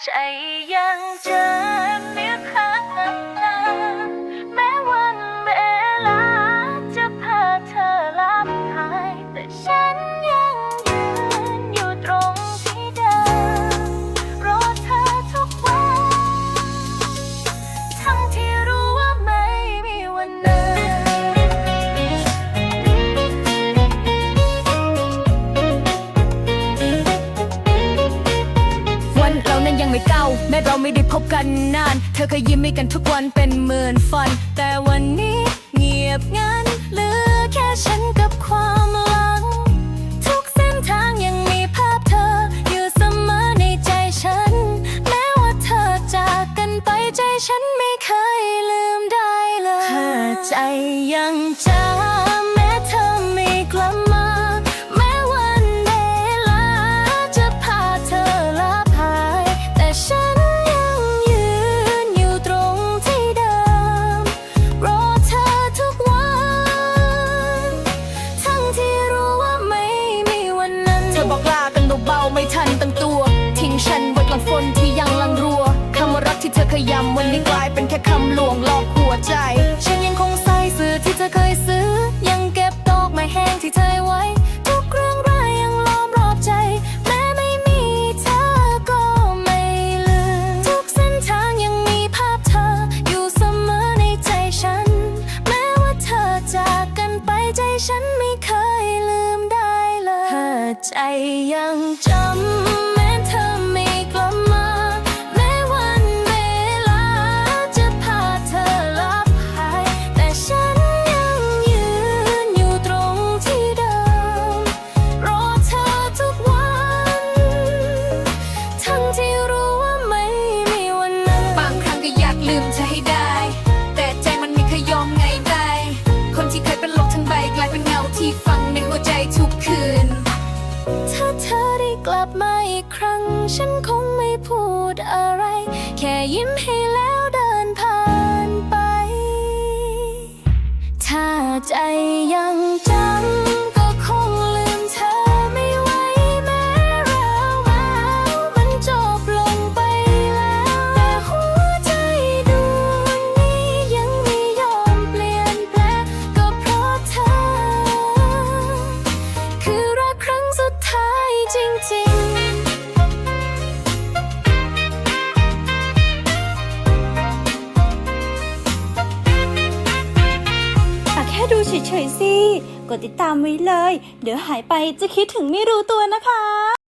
ใจยังจำเนื้อค้า ไม่เก่าแม้เราไม่ได้พบกันนาน เธอเคยยิ้มให้กันทุกวันเป็นหมื่นฟัน แต่วันนี้เงียบงันเหลือแค่ฉันกับความหลัง ทุกเส้นทางยังมีภาพเธอ อยู่เสมอในใจฉัน แม้ว่าเธอจากกันไปใจฉันไม่เคยลืมได้เลยถ้าใจยังจำ อเคยย้ำวันนี้กลายเป็นแค่คำลวงหลอกหัวใจ ฉันยังคงใส่เสื้อที่เธอเคยซื้อ ยังเก็บดอกไม้แห้งที่เธอไว้ ทุกเรื่องราวยังล้อมรอบใจ แม้ไม่มีเธอก็ไม่ลืม ทุกเส้นทางยังมีภาพเธอ อยู่เสมอในใจฉัน แม้ว่าเธอจากกันไปใจฉันไม่เคยลืมได้เลยถ้าใจยังจำ ครั้งฉันคงไม่พูดอะไร แค่ยิ้มให้แล้ว ดูเฉยๆสิ กดติดตามไว้เลย เดี๋ยวหายไปจะคิดถึงไม่รู้ตัวนะคะ